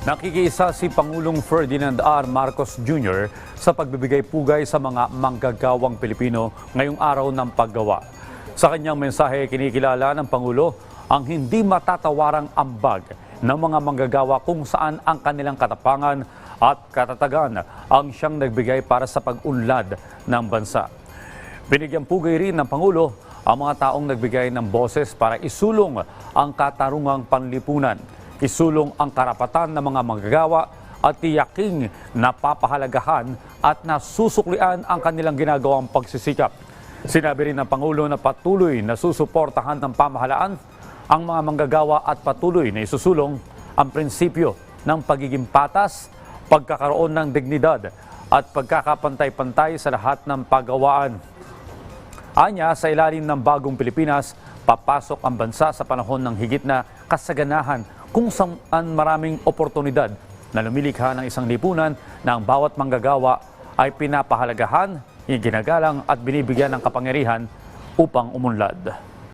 Nakikiisa si Pangulong Ferdinand R. Marcos Jr. sa pagbibigay pugay sa mga manggagawang Pilipino ngayong araw ng paggawa. Sa kanyang mensahe, kinikilala ng Pangulo ang hindi matatawarang ambag ng mga manggagawa kung saan ang kanilang katapangan at katatagan ang siyang nagbigay para sa pag-unlad ng bansa. Binigyang pugay rin ng Pangulo ang mga taong nagbigay ng boses para isulong ang katarungang panlipunan, isulong ang karapatan ng mga manggagawa at tiyaking napapahalagahan at nasusuklian ang kanilang ginagawang pagsisikap. Sinabi rin ng Pangulo na patuloy na susuportahan ng pamahalaan ang mga manggagawa at patuloy na isusulong ang prinsipyo ng pagiging patas, pagkakaroon ng dignidad at pagkakapantay-pantay sa lahat ng pagawaan. Anya, sa ilalim ng bagong Pilipinas, papasok ang bansa sa panahon ng higit na kasaganahan kung saan maraming oportunidad na lumilikha ng isang lipunan na ang bawat manggagawa ay pinapahalagahan, ginagalang at binibigyan ng kapangyarihan upang umunlad.